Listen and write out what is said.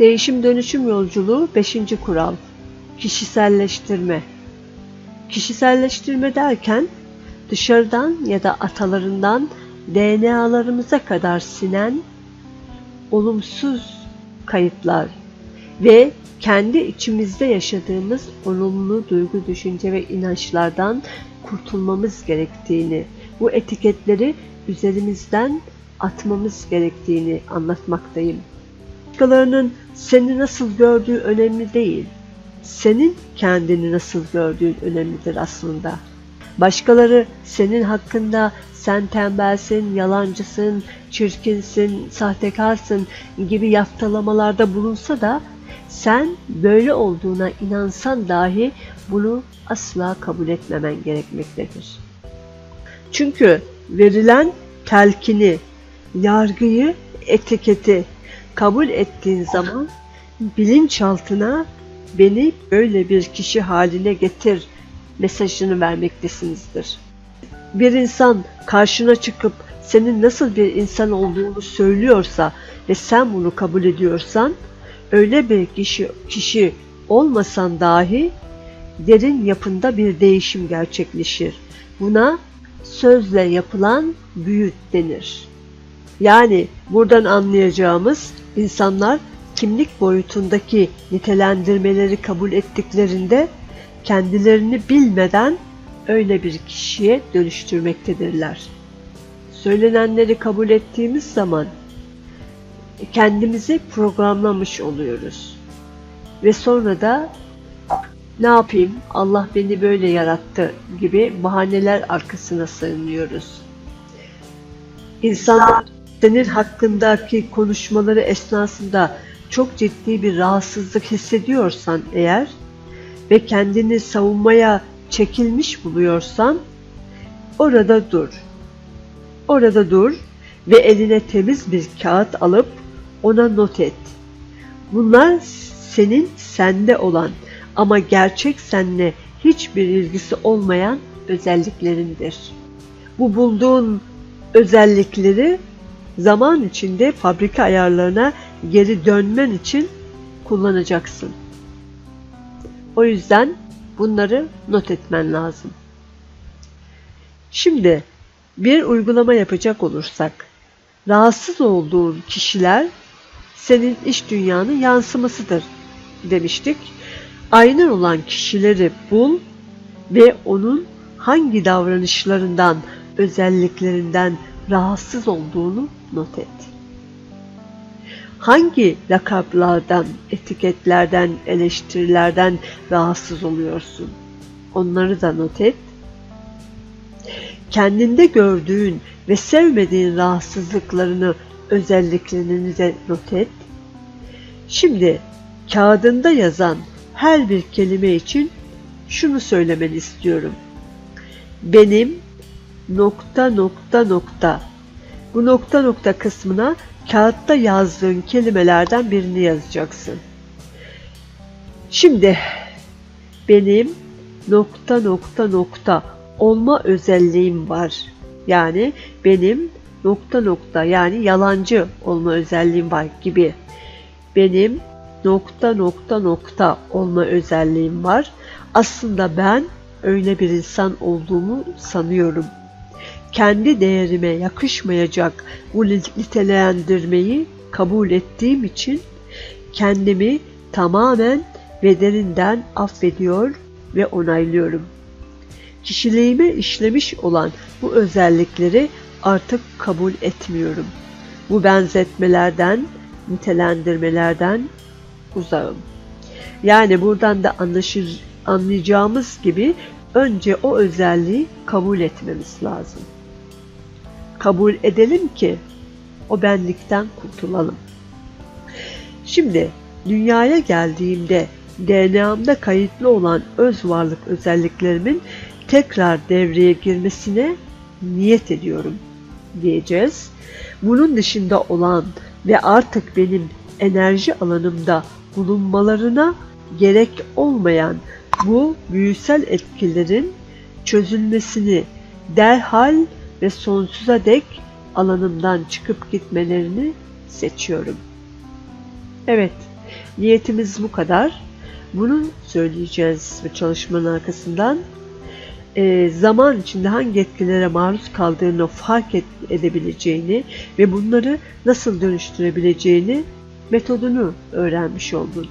Değişim dönüşüm yolculuğu 5. kural. Kişiselleştirme. Kişiselleştirme derken dışarıdan ya da atalarından DNA'larımıza kadar sinen olumsuz kayıtlar ve kendi içimizde yaşadığımız olumlu duygu, düşünce ve inançlardan kurtulmamız gerektiğini, bu etiketleri üzerimizden atmamız gerektiğini anlatmaktayım. Başkalarının seni nasıl gördüğü önemli değil. Senin kendini nasıl gördüğün önemlidir aslında. Başkaları senin hakkında sen tembelsin, yalancısın, çirkinsin, sahtekarsın gibi yaftalamalarda bulunsa da sen böyle olduğuna inansan dahi bunu asla kabul etmemen gerekmektedir. Çünkü verilen telkini, yargıyı, etiketi kabul ettiğin zaman bilinçaltına beni böyle bir kişi haline getir mesajını vermektesinizdir. Bir insan karşına çıkıp senin nasıl bir insan olduğunu söylüyorsa ve sen bunu kabul ediyorsan öyle bir kişi, kişi olmasan dahi derin yapında bir değişim gerçekleşir. Buna sözle yapılan büyüt denir. Yani buradan anlayacağımız insanlar kimlik boyutundaki nitelendirmeleri kabul ettiklerinde kendilerini bilmeden öyle bir kişiye dönüştürmektedirler. Söylenenleri kabul ettiğimiz zaman kendimizi programlamış oluyoruz. Ve sonra da ne yapayım Allah beni böyle yarattı gibi bahaneler arkasına sığınıyoruz. İnsanlar senin hakkındaki konuşmaları esnasında çok ciddi bir rahatsızlık hissediyorsan eğer ve kendini savunmaya çekilmiş buluyorsan orada dur. Orada dur ve eline temiz bir kağıt alıp ona not et. Bunlar senin sende olan ama gerçek seninle hiçbir ilgisi olmayan özelliklerindir. Bu bulduğun özellikleri zaman içinde fabrika ayarlarına geri dönmen için kullanacaksın. O yüzden bunları not etmen lazım. Şimdi bir uygulama yapacak olursak, rahatsız olduğun kişiler senin iş dünyanın yansımasıdır demiştik. Aynen olan kişileri bul ve onun hangi davranışlarından, özelliklerinden rahatsız olduğunu not et. Hangi lakaplardan, etiketlerden, eleştirilerden rahatsız oluyorsun? Onları da not et. Kendinde gördüğün ve sevmediğin rahatsızlıklarını, özelliklerini de not et. Şimdi kağıdında yazan her bir kelime için şunu söylemeni istiyorum. Benim nokta nokta nokta. Bu nokta nokta kısmına kağıtta yazdığın kelimelerden birini yazacaksın. Şimdi benim nokta nokta nokta olma özelliğim var. Yani benim nokta nokta yani yalancı olma özelliğim var gibi. Benim nokta nokta nokta olma özelliğim var. Aslında ben öyle bir insan olduğumu sanıyorum. Kendi değerime yakışmayacak bu nitelendirmeyi kabul ettiğim için kendimi tamamen ve derinden affediyor ve onaylıyorum. Kişiliğime işlemiş olan bu özellikleri artık kabul etmiyorum. Bu benzetmelerden, nitelendirmelerden uzağım. Yani buradan da anlaşır, anlayacağımız gibi önce o özelliği kabul etmemiz lazım. Kabul edelim ki o benlikten kurtulalım. Şimdi dünyaya geldiğimde DNA'mda kayıtlı olan öz varlık özelliklerimin tekrar devreye girmesine niyet ediyorum diyeceğiz. Bunun dışında olan ve artık benim enerji alanımda bulunmalarına gerek olmayan bu büyüsel etkilerin çözülmesini derhal ve sonsuza dek alanımdan çıkıp gitmelerini seçiyorum. Evet, Niyetimiz bu kadar. Bunu söyleyeceğiz bu çalışmanın arkasından. E, zaman içinde hangi etkilere maruz kaldığını fark et, edebileceğini ve bunları nasıl dönüştürebileceğini metodunu öğrenmiş oldun.